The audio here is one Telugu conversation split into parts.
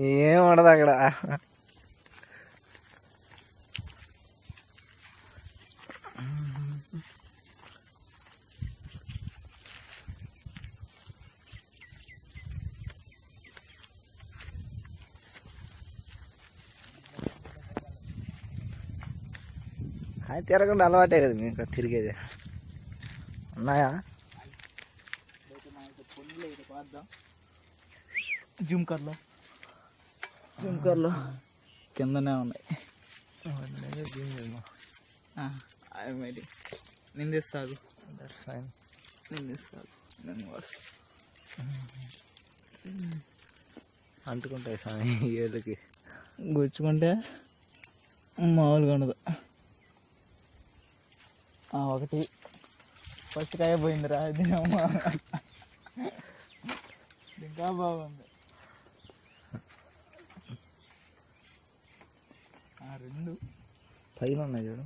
ఏం ఉండదు అక్కడ అది తిరగకుండా అలవాటే కదా మీకు తిరిగేది ఉన్నాయా జుమ్కర్లో జుంకర్లో కిందనే ఉన్నాయి। అవి మరి. నిందిస్తాగు నిందిస్తాగు నేను వాడు. అంటుకుంటాయి స్వామి ఏళ్ళకి. గుచ్చుకుంటే మామూలుగా ఉండదు. ఆ, ఒకటి. ఫస్ట్ కాయ పోయిందిరా అది అమ్మా ఇంకా బాగుంది. పైన ఉన్నాయి చూడు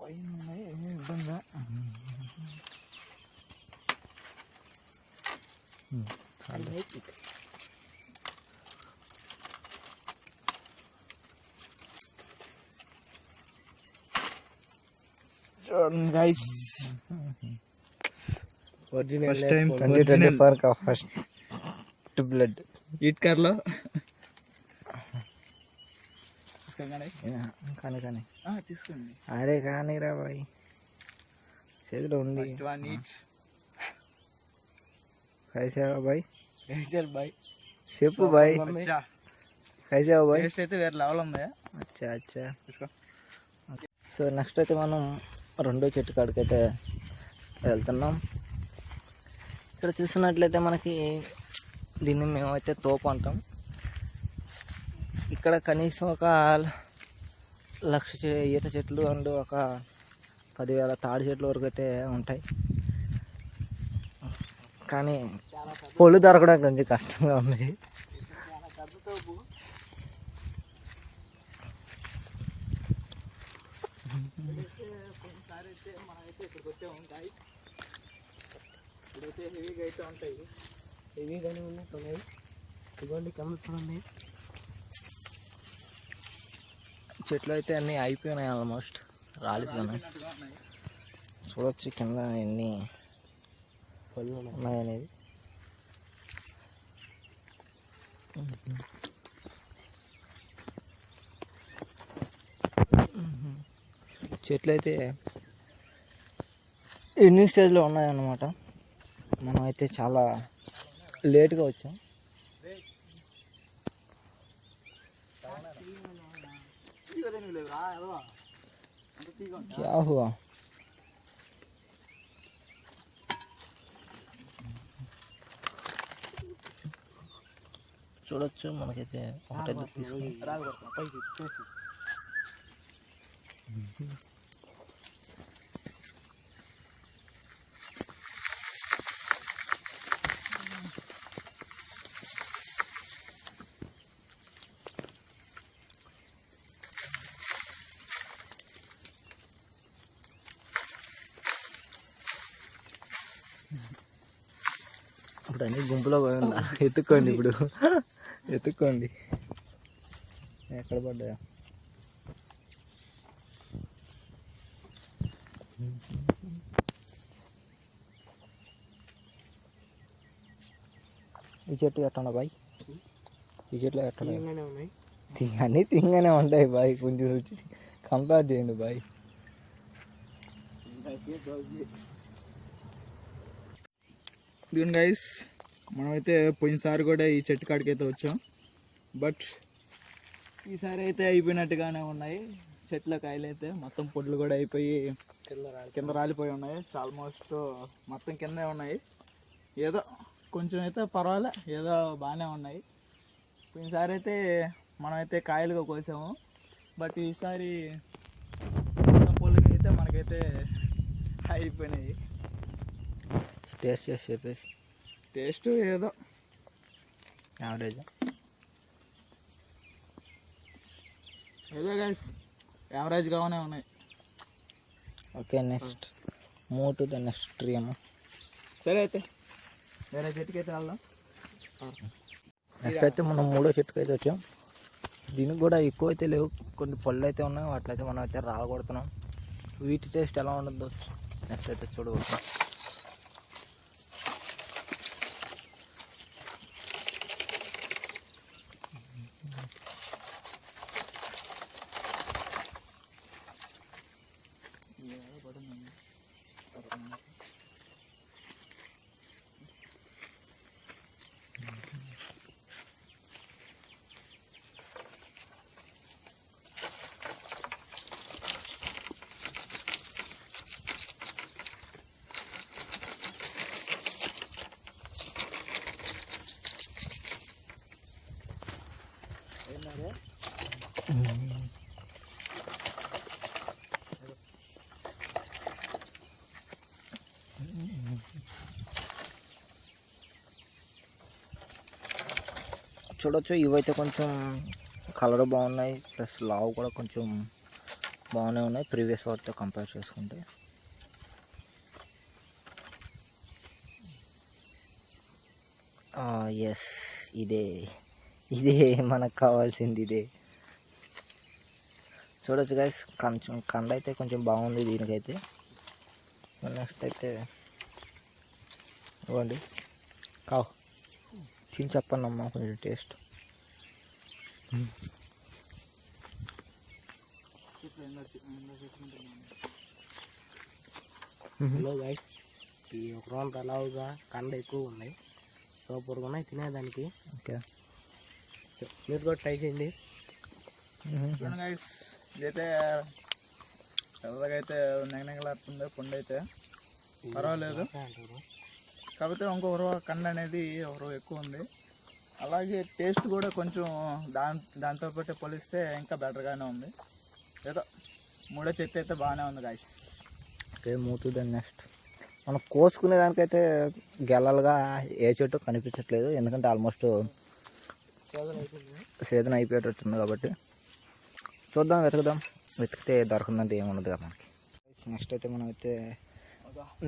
పైన ఉన్నాయి ఏమీ ఇబ్బందా చూడండి guys original First time twenty twenty four first blood it కార్లో కానీ కానీ. తీసుకోండి. అరే కానీరా బాయ్. చేతిలో ఉంది. కైసావా బాయ్? గైసర్ బాయ్. చెప్పు బాయ్. కైసావా బాయ్? టేస్ట్ అయితే వేరే లెవెల్ ఉంది? అచ్చా అచ్చా. సో నెక్స్ట్ అయితే మనం రెండో చెట్టు కాడికి అయితే వెళ్తున్నాం. ఇక్కడ చూసినట్లయితే మనకి దీన్ని మేమైతే తోపు అంటాం. ఇక్కడ కనీసం ఒక లక్ష ఈత చెట్లు అండ్ ఒక పదివేల తాడి చెట్లు వరకు అయితే ఉంటాయి. కానీ పొళ్ళు దొరకడం కొంచెం కష్టంగా ఉంది. ఇప్పుడైతే హెవీగా అయితే ఉంటాయి. హెవీగానే ఉన్నాయి ఉన్నాయి ఇదిగోండి కింద చూడండి చెట్లు అయితే అన్నీ అయిపోయినాయి ఆల్మోస్ట్ రాలిపోయినాయి చూడొచ్చు కింద ఎన్ని ఉన్నాయనేది. చెట్లు అయితే ఎన్ని స్టేజ్లో ఉన్నాయన్నమాట. మనం అయితే చాలా లేట్గా వచ్చాం. क्या हुआ చూడొచ్చు మనకైతే ఒకటైతే తీసుకుని ఇప్పుడు అన్ని గుంపులో పోయి ఉన్నా ఎత్తుక్కోండి ఇప్పుడు. ఎత్తుక్కోండి ఎక్కడ పడ్డాయా. ఈ చెట్టు ఎట్టండా బాయ్? ఈ చెట్లు ఎట్టండా అన్నీ తింగానే ఉంటాయి బాయ్. కొంచెం రుచి కంపేర్ చేయండి బాయ్. ఇదిగోండి గైస్ మనమైతే పోయినసారి కూడా ఈ చెట్టు కాడికి అయితే వచ్చాం. బట్ ఈసారి అయితే అయిపోయినట్టుగానే ఉన్నాయి. చెట్ల కాయలు అయితే మొత్తం పొడ్లు కూడా అయిపోయి కింద రాలిపోయి ఉన్నాయి. ఆల్మోస్ట్ మొత్తం కిందే ఉన్నాయి. ఏదో కొంచెం అయితే పర్వాలే ఏదో బాగానే ఉన్నాయి. పోయినసారి అయితే మనమైతే కాయలుగా కోసాము. బట్ ఈసారి మొత్తం అయితే మనకైతే అయిపోయినాయి. టేస్ట్ చేసి చెప్పేసి. టేస్ట్ ఏదో. యావరేజ్. ఏదో గైస్ యావరేజ్గానే ఉన్నాయి. Okay next move to the next tree అమ్మ సరే అయితే వేరే చెట్టుకి అయితే వెళ్దాం నెక్స్ట్ అయితే మనం మూడో చెట్టుకు అయితే వచ్చాం. దీనికి కూడా ఎక్కువ అయితే లేవు. కొన్ని పళ్ళు అయితే ఉన్నాయి వాటిలో మనం అయితే రాగొడుతున్నాం. వీటి టేస్ట్ ఎలా ఉండదో నెక్స్ట్ అయితే చూడవచ్చు. చూడొచ్చు. ఇవైతే కొంచెం కలర్ బాగున్నాయి. ప్లస్ లావు కూడా కొంచెం బాగానే ఉన్నాయి. ప్రీవియస్ వాటితో కంపేర్ చేసుకుంటే. ఎస్ ఇదే. ఇదే మనకు కావాల్సింది ఇదే. చూడొచ్చు గైస్ కొంచెం కండ అయితే కొంచెం బాగుంది దీనికైతే. నెక్స్ట్ అయితే ఇవ్వండి. కావు. తిని చెప్పండి అమ్మా కొంచెం టేస్ట్. హలో గైస్ ఈ ఒక రౌండ్ అలావుగా కండ ఎక్కువ ఉన్నాయి సూపర్గా ఉన్నాయి తినేదానికి. ఓకే. మీరు కూడా ట్రై చేయండి. ఇదైతే చల్లగా అయితే నెగనెగలాడుతుంది పండు అయితే పర్వాలేదు. అంటారు. కాకపోతే ఇంకో ఉరవ కండ అనేది ఉరవ ఎక్కువ ఉంది. అలాగే టేస్ట్ కూడా కొంచెం దాని దాంతో పాటు పోలిస్తే ఇంకా బెటర్గానే ఉంది. ఏదో మూడో చెట్టు అయితే బాగానే ఉంది గాయస్ ఓకే మూతుంది నెక్స్ట్ మనం కోసుకునే దానికైతే గెలలుగా ఏ చెట్టు కనిపించట్లేదు. ఎందుకంటే ఆల్మోస్ట్ సీజన్ అయిపోయేటట్టుంది కాబట్టి. చూద్దాం వెతుకుదాం. వెతికితే దొరకదంటే ఏముండదు కదా మనకి. నెక్స్ట్ అయితే మనం అయితే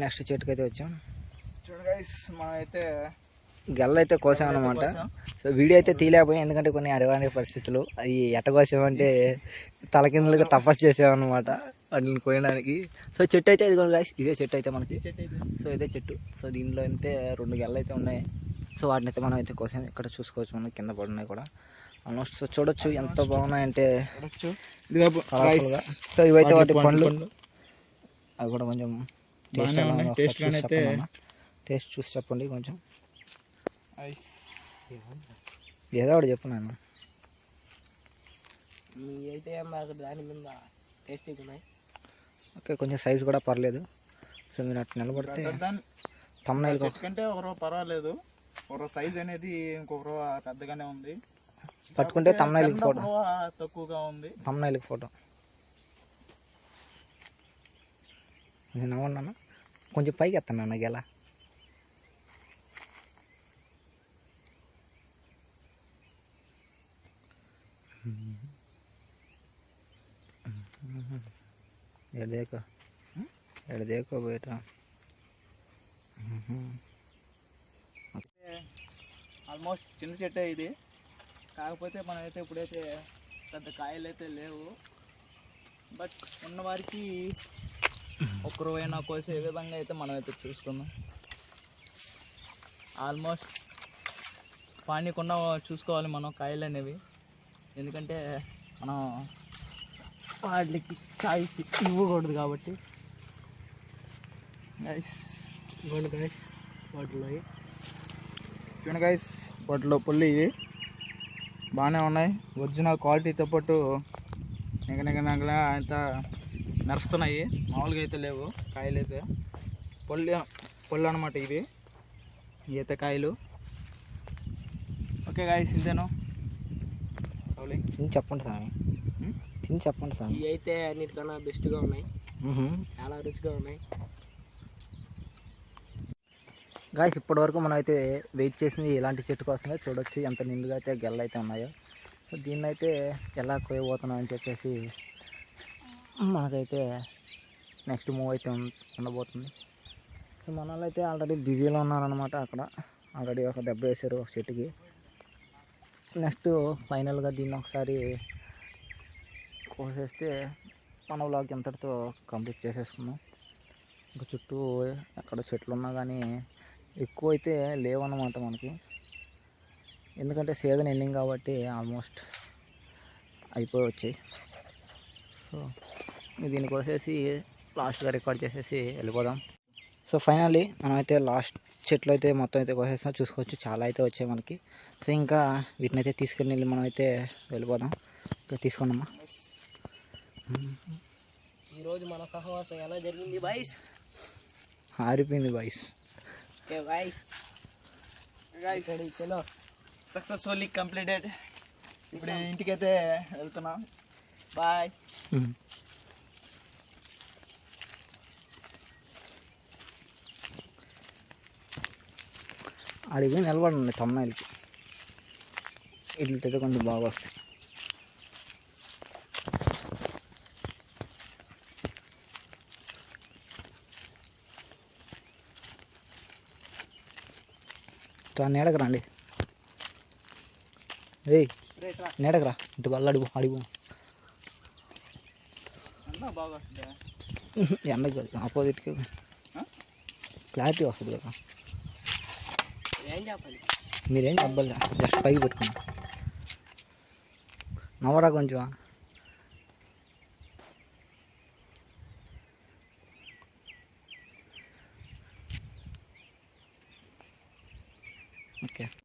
నెక్స్ట్ చెట్టుకి అయితే వచ్చాం. చూడండి అయితే గెల్ల అయితే కోసాం అనమాట. సో వీడియో అయితే తీయలేకపోయాం ఎందుకంటే కొన్ని అనివార్య పరిస్థితులు. అవి ఎట్ట కోసామంటే తలకిందులుగా తపస్సు చేసామన్నమాట వాటిని కోయడానికి. సో చెట్టు అయితే ఇది guys, ఇదే చెట్టు అయితే మనకి. సో ఇదే చెట్టు. సో దీనిలో అయితే రెండు గెలలు అయితే ఉన్నాయి. సో వాటిని అయితే మనం అయితే కోసం. ఇక్కడ చూసుకోవచ్చు మనం కింద పడున్నాయి కూడా. ఆల్మోస్ట్ సో చూడొచ్చు ఎంత బాగున్నాయంటే. సో ఇవైతే వాటి పండ్లు అవి కూడా కొంచెం బాగానే టేస్ట్ చూసి చెప్పండి కొంచెం. ఏదో ఒకటి చెప్పు నాన్న. మీ అయితే మాకు దాని మీద టేస్ట్ ఉన్నాయి. ఓకే కొంచెం సైజ్ కూడా పర్లేదు. సో మీరు అట్లా నిలబడితే తమ్నైల్ కంటే ఒక పర్వాలేదు. ఒక సైజ్ అనేది ఇంకొక రో పెద్దగానే ఉంది. పట్టుకుంటే తమ్నైల్ ఫోటో తక్కువగా ఉంది. తమ్నైల్ ఫోటో నేను అవ్వన్నాను కొంచెం పైకి ఎత్తాను నాకు ఎలా? ఎడ దేకో ఎడ దేకో బయట. ఆల్మోస్ట్ చిన్న చెట్టే ఇది. కాకపోతే మనమైతే ఇప్పుడైతే పెద్ద కాయలు అయితే లేవు. బట్ ఉన్న వారికి ఒక్కరువైనా కోసే విధంగా అయితే మనమైతే చూసుకుందాం ఆల్మోస్ట్ పానీకుండా చూసుకోవాలి మనం కాయలు అనేవి ఎందుకంటే మనం వాళ్ళకి కాయ ఇవ్వకూడదు కాబట్టి. గైస్ ఇవ్వండి గైస్ వాటిలో చూడండి గైస్ వాటిలో పుల్లి ఇవి. బాగానే ఉన్నాయి. ఒరిజినల్ క్వాలిటీతో పాటు నిగ నిగ నగల అంత నడుస్తున్నాయి మామూలుగా అయితే లేవు. కాయలు అయితే పొల్లి పొల్లు అనమాట ఇవి. ఈత కాయలు. ఓకే గాయస్ ఇంతేను? తిని చెప్పండి స్వామి? తిని చెప్పండి స్వామి ఇవి అయితే అన్నిటికన్నా బెస్ట్గా ఉన్నాయి. చాలా రుచిగా ఉన్నాయి. గాయస్ ఇప్పటి వరకు మనం అయితే వెయిట్ చేసింది ఎలాంటి చెట్టు కోసమే. చూడొచ్చు ఎంత నిండుగా అయితే గెల్ల అయితే ఉన్నాయో. సో దీన్ని అయితే ఎలా కోయబోతున్నాం అని చెప్పేసి మనకైతే నెక్స్ట్ మూవ్ అయితే ఉండబోతుంది. సో మన వాళ్ళు అయితే ఆల్రెడీ బిజీలో ఉన్నారనమాట అక్కడ. ఆల్రెడీ ఒక దెబ్బ వేశారు ఒక చెట్టుకి. నెక్స్ట్ ఫైనల్గా దీన్ని ఒకసారి కోసేస్తే మన వ్లాగ్ ఎంతటితో కంప్లీట్ చేసేసుకున్నాం ఇంకా చుట్టూ అక్కడ చెట్లు ఉన్నా కానీ ఎక్కువ అయితే లేవన్నమాట మనకి. ఎందుకంటే సీజన్ ఎండింగ్ కాబట్టి ఆల్మోస్ట్ అయిపోయి వచ్చాయి. సో దీన్ని కోసేసి లాస్ట్గా రికార్డ్ చేసేసి వెళ్ళిపోదాం. సో ఫైనల్లీ మనమైతే లాస్ట్ చెట్లు అయితే మొత్తం అయితే కోసేసాం చూసుకోవచ్చు. చాలా అయితే వచ్చాయి మనకి. సో ఇంకా వీటిని అయితే తీసుకెళ్ళి వెళ్ళి మనం అయితే వెళ్ళిపోదాం. ఇంకా తీసుకోండమ్మా ఈరోజు మన సహవాసం ఎలా జరిగింది బాయ్స్? ఆరిపోయింది బాయ్స్. Successfully completed. ఇప్పుడు ఇంటికైతే వెళ్తున్నాం. బాయ్. అడిగి నిలబడండి తమ్మాయిలకి ఇట్లయితే కొంచెం బాగా వస్తాయి. నీడకు రండి. రే రేట్రా నీడకు రా. ఇటు వల్ల అడిగు అడిగు. అన్నా బాగా వస్తుందా? ఎండకు కాదు ఆపోజిట్కి. క్లారిటీ వస్తుంది కదా. మీరేం చెప్పాలి? జస్ట్ పైకి పెట్టుకున్నా. నవ్వరా కొంచెం? ఓకే.